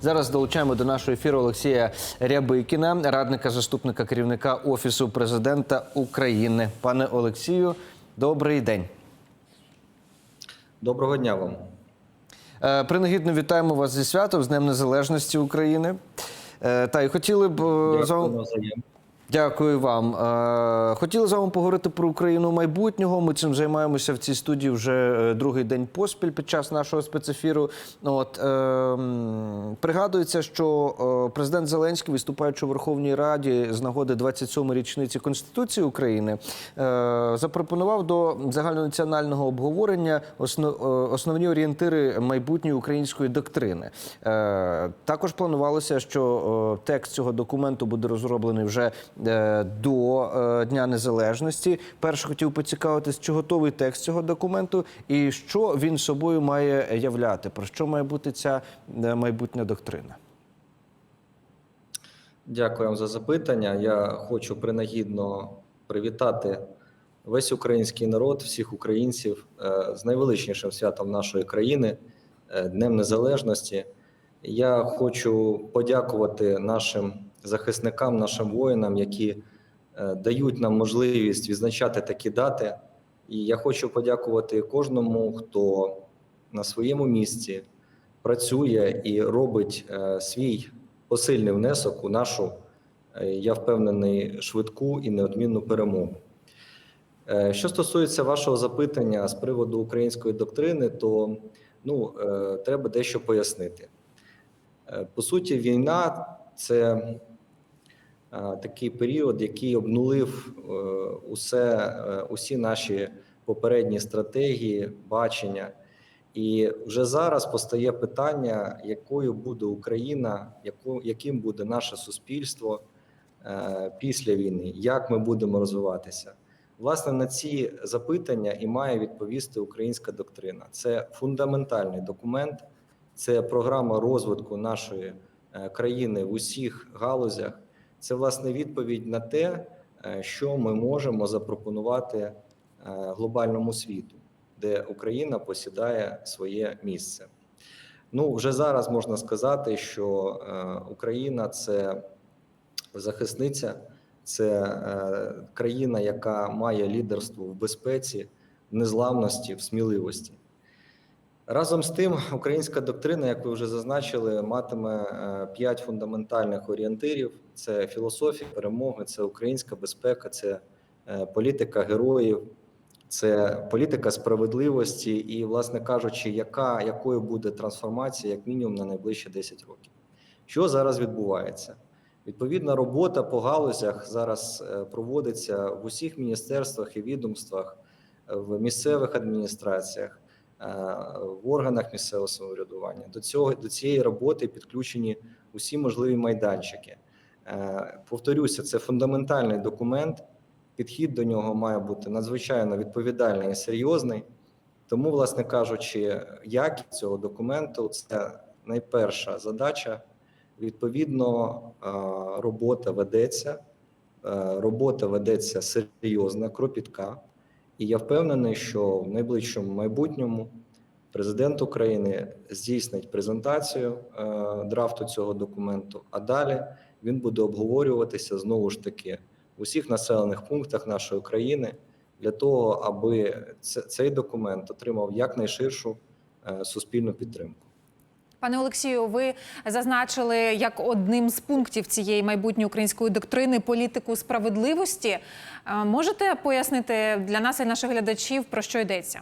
Зараз долучаємо до нашого ефіру Олексія Рябикіна, радника заступника керівника Офісу президента України. Пане Олексію, добрий день. Доброго дня вам. Е, Принагідно вітаємо вас зі святом з Днем Незалежності України. Е, Та й хотіли б е, Дякую. Дякую вам. Е, Хотіли з вами поговорити про Україну майбутнього. Ми цим займаємося в цій студії вже е, другий день поспіль під час нашого спецефіру. От е, м, пригадується, що е, президент Зеленський, виступаючи у Верховній Раді з нагоди 27-ї річниці Конституції України, е, запропонував до загальнонаціонального обговорення основ, основні орієнтири майбутньої української доктрини. Е, Також планувалося, що текст цього документу буде розроблений вже до е, Дня Незалежності. Перше хотів поцікавитись, чи готовий текст цього документу і що він собою має являти, про що має бути ця е, майбутня доктрина. Дякую вам за запитання. Я хочу принагідно привітати весь український народ, всіх українців е, з найвеличнішим святом нашої країни, е, Днем Незалежності. Я хочу подякувати нашим захисникам, нашим воїнам, які е, дають нам можливість відзначати такі дати. І я хочу подякувати кожному, хто на своєму місці працює і робить е, свій посильний внесок у нашу, е, я впевнений, швидку і неодмінну перемогу. Що стосується вашого запитання з приводу української доктрини, то ну, треба дещо пояснити. По суті, війна це такий період, який обнулив е, усе, е, усі наші попередні стратегії, бачення. І вже зараз постає питання, якою буде Україна, яким буде наше суспільство е, після війни, як ми будемо розвиватися. Власне, на ці запитання і має відповісти українська доктрина. Це фундаментальний документ, це програма розвитку нашої е, країни в усіх галузях. Це власне відповідь на те, е, що ми можемо запропонувати е, глобальному світу де Україна посідає своє місце. Ну вже зараз можна сказати, що е, Україна це захисниця, це країна, яка має лідерство в безпеці, в незламності, в сміливості. Разом з тим, українська доктрина, як ви вже зазначили, матиме е, п'ять фундаментальних орієнтирів: це філософія перемоги, це українська безпека, це е, політика героїв, це політика справедливості і, власне кажучи, яка якою буде трансформація як мінімум на найближчі 10 років. Що зараз відбувається? Відповідна робота по галузях зараз е, проводиться в усіх міністерствах і відомствах, в місцевих адміністраціях, в органах місцевого самоврядування. До цього до цієї роботи підключені усі можливі майданчики. Е, Повторюся, це фундаментальний документ. Підхід до нього має бути надзвичайно відповідальний і серйозний. Тому, власне кажучи, якість цього документу це найперша задача. Відповідно, е, робота ведеться, е, робота ведеться серйозна, кропітка. І я впевнений, що в найближчому майбутньому президент України здійснить презентацію е, драфту цього документу, а далі він буде обговорюватися знову ж таки в усіх населених пунктах нашої країни для того, аби цей документ отримав якнайширшу е, суспільну підтримку. Пане Олексію, ви зазначили як одним з пунктів цієї майбутньої української доктрини політику справедливості. Е, Можете пояснити для нас і наших глядачів про що йдеться?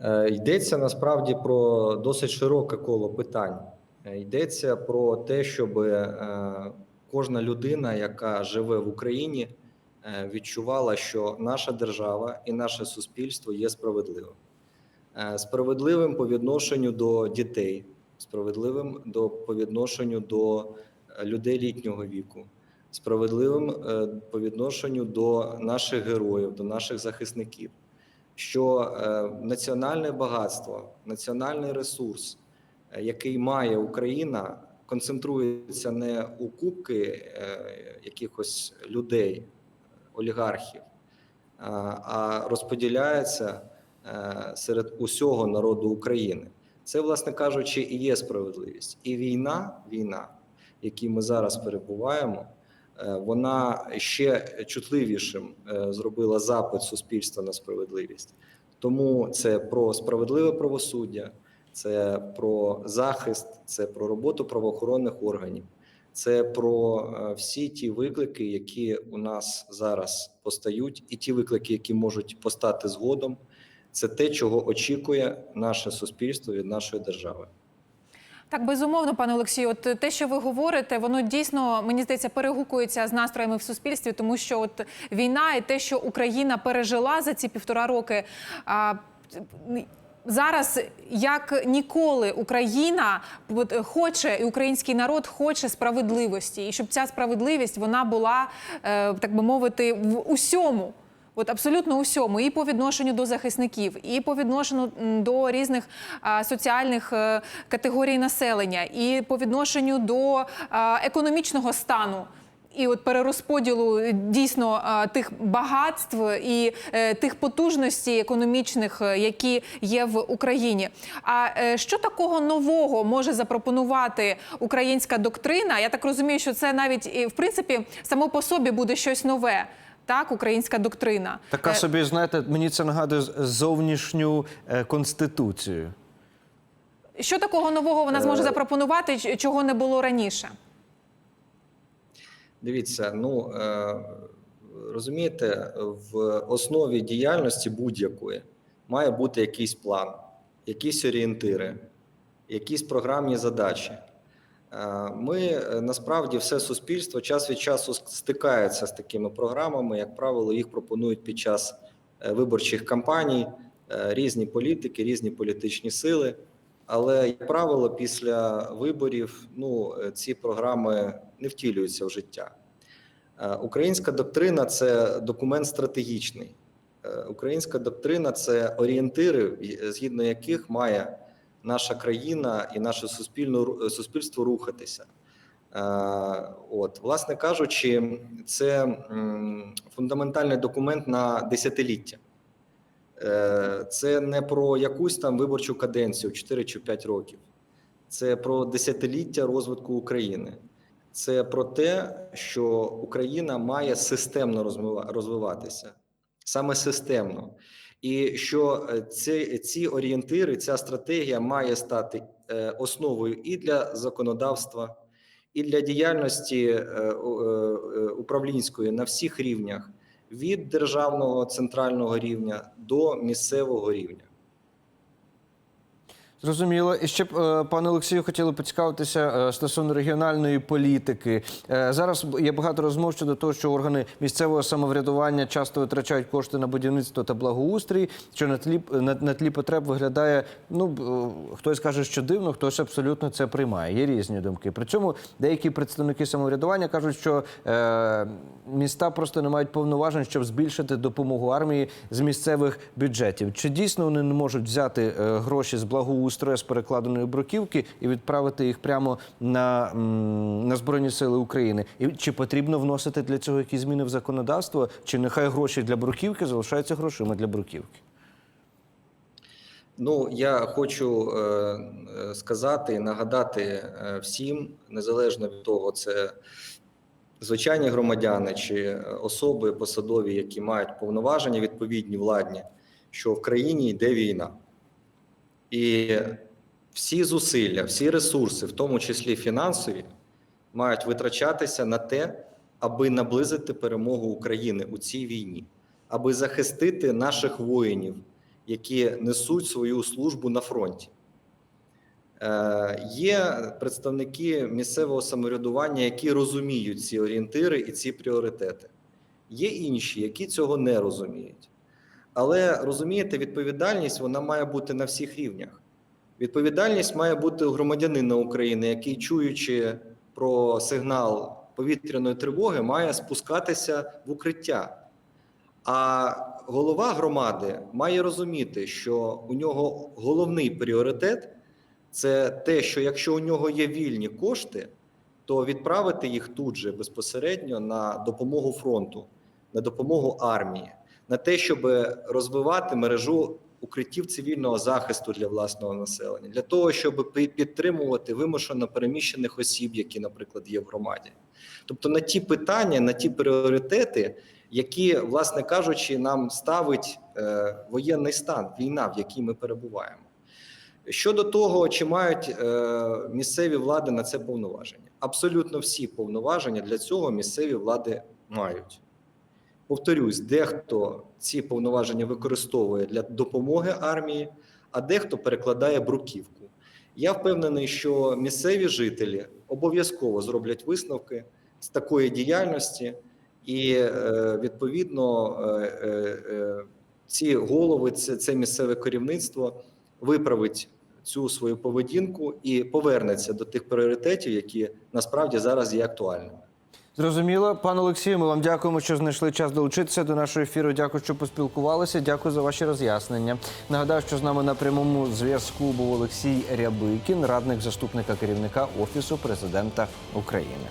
Е, Йдеться насправді про досить широке коло питань. Е, Йдеться про те, щоб кожна людина, яка живе в Україні, відчувала, що наша держава і наше суспільство є справедливим. Е, Справедливим по відношенню до дітей, справедливим до по відношенню до е, людей літнього віку, справедливим е, по відношенню до наших героїв, до наших захисників. Що національне багатство, національний ресурс, який має Україна, концентрується не у кубки якихось людей, олігархів, а- розподіляється серед усього народу України. Це, власне кажучи, і є справедливість. І війна, війна, в якій ми зараз перебуваємо, е, вона ще чутливішим е, зробила запит суспільства на справедливість. Тому це про справедливе правосуддя, це про захист, це про роботу правоохоронних органів, це про е, всі ті виклики, які у нас зараз постають, і ті виклики, які можуть постати згодом. Це те, чого очікує наше суспільство від нашої держави. Так, безумовно, пане Олексію, от те, що ви говорите, воно дійсно мені здається перегукується з настроями в суспільстві, тому що от війна і те, що Україна пережила за ці півтора роки. А, Зараз як ніколи Україна хоче і український народ хоче справедливості, і щоб ця справедливість вона була е, так би мовити в усьому. От абсолютно усьому, і по відношенню до захисників, і по відношенню до різних а, соціальних е, категорій населення, і по відношенню до а, економічного стану. І от перерозподілу е, дійсно тих багатств і е, тих потужностей економічних, які є в Україні. А що такого нового може запропонувати українська доктрина? Я так розумію, що це навіть в принципі само по собі буде щось нове. Так, українська доктрина. Така Е, собі, знаєте, мені це нагадує зовнішню е, конституцію. Що такого нового вона зможе запропонувати, чого не було раніше? Дивіться, ну е, розумієте, в основі діяльності будь-якої має бути якийсь план, якісь орієнтири, якісь програмні задачі. Ми е, насправді все суспільство час від часу стикається з такими програмами. Як правило, їх пропонують під час е, виборчих кампаній е, різні політики, різні політичні сили. Але, як правило, після виборів ну, ці програми не втілюються в життя. Українська доктрина це документ стратегічний. Українська доктрина це орієнтири, згідно яких має наша країна і наше суспільно, суспільство рухатися. Е, От, власне кажучи, це фундаментальний документ на десятиліття. Е, Це не про якусь там виборчу каденцію 4 чи 5 років. Це про десятиліття розвитку України. Це про те, що Україна має системно розвиватися, саме системно. І що е, ці, ці орієнтири, ця стратегія має стати е, основою і для законодавства, і для діяльності е, управлінської на всіх рівнях від державного центрального рівня до місцевого рівня. Зрозуміло. І ще е, пане Олексію, хотіли поцікавитися е, стосовно регіональної політики. Е, Зараз є багато розмов щодо того, що органи місцевого самоврядування часто витрачають кошти на будівництво та благоустрій, що на тлі на, на тлі потреб виглядає. Ну хтось каже, що дивно, хтось абсолютно це приймає. Є різні думки. При цьому деякі представники самоврядування кажуть, що е, міста просто не мають повноважень, щоб збільшити допомогу армії з місцевих бюджетів. Чи дійсно вони не можуть взяти гроші з благоустрою з перекладеної бруківки і відправити їх прямо на, на збройні сили України? І чи потрібно вносити для цього якісь зміни в законодавство? Чи нехай гроші для бруківки залишаються грошима для бруківки? Ну, я хочу е, е, сказати нагадати е, всім, незалежно від того, це звичайні громадяни чи особи посадові, які мають повноваження відповідні владні, що в країні йде війна. І всі зусилля, всі ресурси, в тому числі фінансові, мають витрачатися на те, аби наблизити перемогу України у цій війні, аби захистити наших воїнів, які несуть свою службу на фронті. Е, Є представники місцевого самоврядування, які розуміють ці орієнтири і ці пріоритети. Є інші, які цього не розуміють. Але розумієте, відповідальність вона має бути на всіх рівнях. Відповідальність має бути у громадянина України, який, чуючи про сигнал повітряної тривоги, має спускатися в укриття. А голова громади має розуміти, що у нього головний пріоритет це те, що якщо у нього є вільні кошти, то відправити їх тут же безпосередньо на допомогу фронту, на допомогу армії, на те, щоб розвивати мережу укриттів цивільного захисту для власного населення, для того, щоб підтримувати вимушено переміщених осіб, які, наприклад, є в громаді. Тобто на ті питання, на ті пріоритети, які, власне кажучи, нам ставить е, воєнний стан, війна, в якій ми перебуваємо. Щодо того, чи мають е, місцеві влади на це повноваження, абсолютно всі повноваження для цього місцеві влади мають. Повторюсь, дехто ці повноваження використовує для допомоги армії, а дехто перекладає бруківку. Я впевнений, що місцеві жителі обов'язково зроблять висновки з такої діяльності, і е, відповідно е, е, ці голови, це, це місцеве керівництво виправить цю свою поведінку і повернеться до тих пріоритетів, які насправді зараз є актуальними. Зрозуміло, пане Олексію, ми вам дякуємо, що знайшли час долучитися до нашого ефіру. Дякую, що поспілкувалися. Дякую за ваші роз'яснення. Нагадаю, що з нами на прямому зв'язку був Олексій Рябикін, радник заступника керівника Офісу президента України.